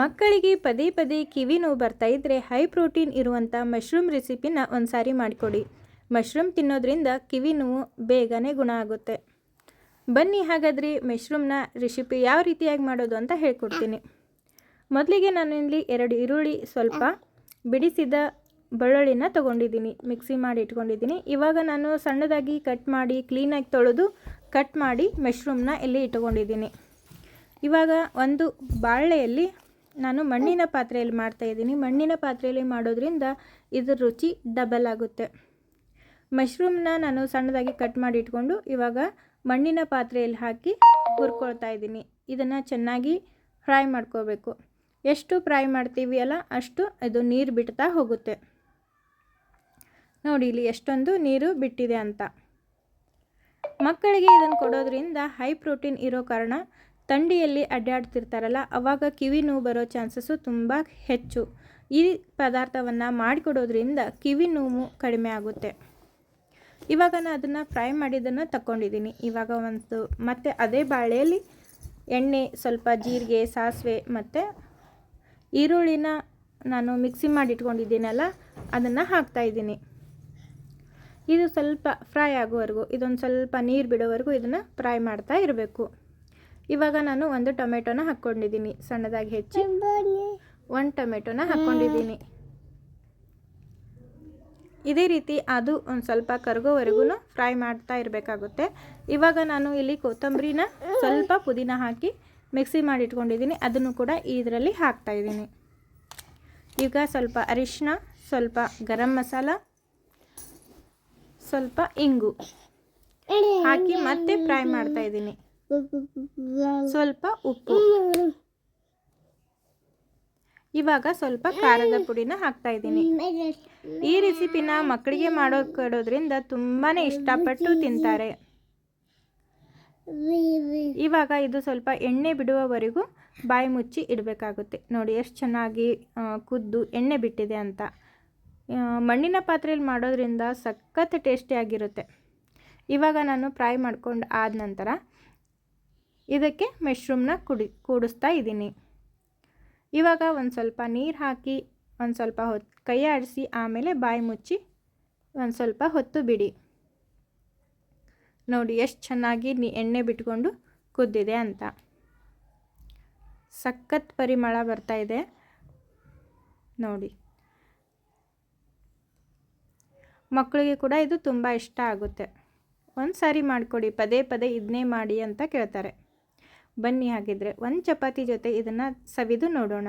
ಮಕ್ಕಳಿಗೆ ಪದೇ ಪದೇ ಕಿವಿ ನೋವು ಬರ್ತಾ ಇದ್ದರೆ ಹೈ ಪ್ರೋಟೀನ್ ಇರುವಂಥ ಮಶ್ರೂಮ್ ರೆಸಿಪಿನ ಒಂದು ಸಾರಿ ಮಾಡಿಕೊಡಿ. ಮಶ್ರೂಮ್ ತಿನ್ನೋದ್ರಿಂದ ಕಿವಿ ನೋವು ಬೇಗನೆ ಗುಣ ಆಗುತ್ತೆ. ಬನ್ನಿ ಹಾಗಾದರೆ ಮಶ್ರೂಮ್ನ ರೆಸಿಪಿ ಯಾವ ರೀತಿಯಾಗಿ ಮಾಡೋದು ಅಂತ ಹೇಳ್ಕೊಡ್ತೀನಿ. ಮೊದಲಿಗೆ ನಾನು ಇಲ್ಲಿ ಎರಡು ಈರುಳ್ಳಿ ಸ್ವಲ್ಪ ಬಿಡಿಸಿದ ಬೆಳ್ಳುಳ್ಳಿನ ತೊಗೊಂಡಿದ್ದೀನಿ. ಮಿಕ್ಸಿ ಮಾಡಿ ಇಟ್ಕೊಂಡಿದ್ದೀನಿ. ಇವಾಗ ನಾನು ಸಣ್ಣದಾಗಿ ಕಟ್ ಮಾಡಿ ಕ್ಲೀನಾಗಿ ತೊಳೆದು ಕಟ್ ಮಾಡಿ ಮಶ್ರೂಮ್ನ ಇಲ್ಲಿ ಇಟ್ಕೊಂಡಿದ್ದೀನಿ. ಇವಾಗ ಒಂದು ಬಾಳೆಯಲ್ಲಿ ನಾನು ಮಣ್ಣಿನ ಪಾತ್ರೆಯಲ್ಲಿ ಮಾಡ್ತಾ ಇದ್ದೀನಿ. ಮಣ್ಣಿನ ಪಾತ್ರೆಯಲ್ಲಿ ಮಾಡೋದ್ರಿಂದ ಇದ್ರ ರುಚಿ ಡಬಲ್ ಆಗುತ್ತೆ. ಮಶ್ರೂಮ್ನ ನಾನು ಸಣ್ಣದಾಗಿ ಕಟ್ ಮಾಡಿ ಇಟ್ಕೊಂಡು ಇವಾಗ ಮಣ್ಣಿನ ಪಾತ್ರೆಯಲ್ಲಿ ಹಾಕಿ ಹುರ್ಕೊಳ್ತಾ ಇದ್ದೀನಿ. ಇದನ್ನು ಚೆನ್ನಾಗಿ ಫ್ರೈ ಮಾಡ್ಕೋಬೇಕು. ಎಷ್ಟು ಫ್ರೈ ಮಾಡ್ತೀವಿ ಅಲ್ಲ ಅಷ್ಟು ಇದು ನೀರು ಬಿಡ್ತಾ ಹೋಗುತ್ತೆ. ನೋಡಿ ಇಲ್ಲಿ ಎಷ್ಟೊಂದು ನೀರು ಬಿಟ್ಟಿದೆ ಅಂತ. ಮಕ್ಕಳಿಗೆ ಇದನ್ನು ಕೊಡೋದ್ರಿಂದ ಹೈ ಪ್ರೋಟೀನ್ ಇರೋ ಕಾರಣ ಥಂಡಿಯಲ್ಲಿ ಅಡ್ಡಾಡ್ತಿರ್ತಾರಲ್ಲ, ಅವಾಗ ಕಿವಿ ನೋವು ಬರೋ ಚಾನ್ಸಸ್ಸು ತುಂಬ ಹೆಚ್ಚು. ಈ ಪದಾರ್ಥವನ್ನು ಮಾಡಿಕೊಡೋದ್ರಿಂದ ಕಿವಿ ನೋವು ಕಡಿಮೆ ಆಗುತ್ತೆ. ಇವಾಗ ನಾನು ಅದನ್ನು ಫ್ರೈ ಮಾಡಿದ್ದನ್ನು ತಗೊಂಡಿದ್ದೀನಿ ಇವಾಗ ಒಂದು ಮತ್ತು ಅದೇ ಬಾಳೆಯಲ್ಲಿ ಎಣ್ಣೆ, ಸ್ವಲ್ಪ ಜೀರಿಗೆ, ಸಾಸಿವೆ ಮತ್ತು ಈರುಳ್ಳಿನ ನಾನು ಮಿಕ್ಸಿ ಮಾಡಿಟ್ಕೊಂಡಿದ್ದೀನಲ್ಲ, ಅದನ್ನು ಹಾಕ್ತಾಯಿದ್ದೀನಿ ಇದು ಸ್ವಲ್ಪ ಫ್ರೈ ಆಗುವವರೆಗೂ, ಇದೊಂದು ಸ್ವಲ್ಪ ನೀರು ಬಿಡೋವರೆಗೂ ಇದನ್ನು ಫ್ರೈ ಮಾಡ್ತಾ ಇರಬೇಕು. ಇವಾಗ ನಾನು ಒಂದು ಟೊಮೆಟೊನ ಹಾಕ್ಕೊಂಡಿದ್ದೀನಿ. ಸಣ್ಣದಾಗಿ ಹೆಚ್ಚಿ ಒಂದು ಟೊಮೆಟೊನ ಹಾಕ್ಕೊಂಡಿದ್ದೀನಿ. ಇದೇ ರೀತಿ ಅದು ಒಂದು ಸ್ವಲ್ಪ ಕರಗೋವರೆಗೂ ಫ್ರೈ ಮಾಡ್ತಾ ಇರಬೇಕಾಗುತ್ತೆ. ಇವಾಗ ನಾನು ಇಲ್ಲಿ ಕೊತ್ತಂಬರಿನ ಸ್ವಲ್ಪ ಪುದೀನ ಹಾಕಿ ಮಿಕ್ಸಿ ಮಾಡಿಟ್ಕೊಂಡಿದ್ದೀನಿ. ಅದನ್ನು ಕೂಡ ಇದರಲ್ಲಿ ಹಾಕ್ತಾಯಿದ್ದೀನಿ ಈಗ ಸ್ವಲ್ಪ ಅರಿಶಿನ ಸ್ವಲ್ಪ ಗರಂ ಮಸಾಲ ಸ್ವಲ್ಪ ಇಂಗು ಹಾಕಿ ಮತ್ತೆ ಫ್ರೈ ಮಾಡ್ತಾ ಇದ್ದೀನಿ. ಸ್ವಲ್ಪ ಉಪ್ಪು. ಇವಾಗ ಸ್ವಲ್ಪ ಖಾರದ ಪುಡಿನ ಹಾಕ್ತಾ ಇದ್ದೀನಿ. ಈ ರೆಸಿಪಿನ ಮಕ್ಕಳಿಗೆ ಮಾಡೋ ಕೊಡೋದ್ರಿಂದ ತುಂಬಾ ಇಷ್ಟಪಟ್ಟು ತಿಂತಾರೆ. ಇವಾಗ ಇದು ಸ್ವಲ್ಪ ಎಣ್ಣೆ ಬಿಡುವವರೆಗೂ ಬಾಯಿ ಮುಚ್ಚಿ ಇಡಬೇಕಾಗುತ್ತೆ. ನೋಡಿ ಎಷ್ಟು ಚೆನ್ನಾಗಿ ಕುದ್ದು ಎಣ್ಣೆ ಬಿಟ್ಟಿದೆ ಅಂತ. ಮಣ್ಣಿನ ಪಾತ್ರೆಯಲ್ಲಿ ಮಾಡೋದ್ರಿಂದ ಸಖತ್ ಟೇಸ್ಟಿಯಾಗಿರುತ್ತೆ ಇವಾಗ ನಾನು ಫ್ರೈ ಮಾಡ್ಕೊಂಡು ಆದ ನಂತರ ಇದಕ್ಕೆ ಮೆಶ್ರೂಮ್ನ ಕುಡಿ, ಕೂಡಿಸ್ತಾ ಇದ್ದೀನಿ. ಇವಾಗ ಒಂದು ಸ್ವಲ್ಪ ನೀರು ಹಾಕಿ, ಒಂದು ಸ್ವಲ್ಪ ಹೊತ್ತು ಕೈ ಆಡಿಸಿ ಆಮೇಲೆ ಬಾಯಿ ಮುಚ್ಚಿ ಒಂದು ಸ್ವಲ್ಪ ಹೊತ್ತು ಬಿಡಿ. ನೋಡಿ ಎಷ್ಟು ಚೆನ್ನಾಗಿ ನೀ, ಎಣ್ಣೆ ಬಿಟ್ಕೊಂಡು ಕುದ್ದಿದೆ ಅಂತ. ಸಖತ್ ಪರಿಮಳ ಬರ್ತಾ ಇದೆ. ನೋಡಿ. ಮಕ್ಕಳಿಗೆ ಕೂಡ ಇದು ತುಂಬ ಇಷ್ಟ ಆಗುತ್ತೆ. ಒಂದು ಸಾರಿ ಮಾಡಿಕೊಡಿ, ಪದೇ ಪದೇ ಇದನ್ನೇ ಮಾಡಿ ಅಂತ ಕೇಳ್ತಾರೆ. ಬನ್ನಿ ಹಾಗಿದ್ರೆ ಒಂದು ಚಪಾತಿ ಜೊತೆ ಇದನ್ನ ಸವಿದು ನೋಡೋಣ.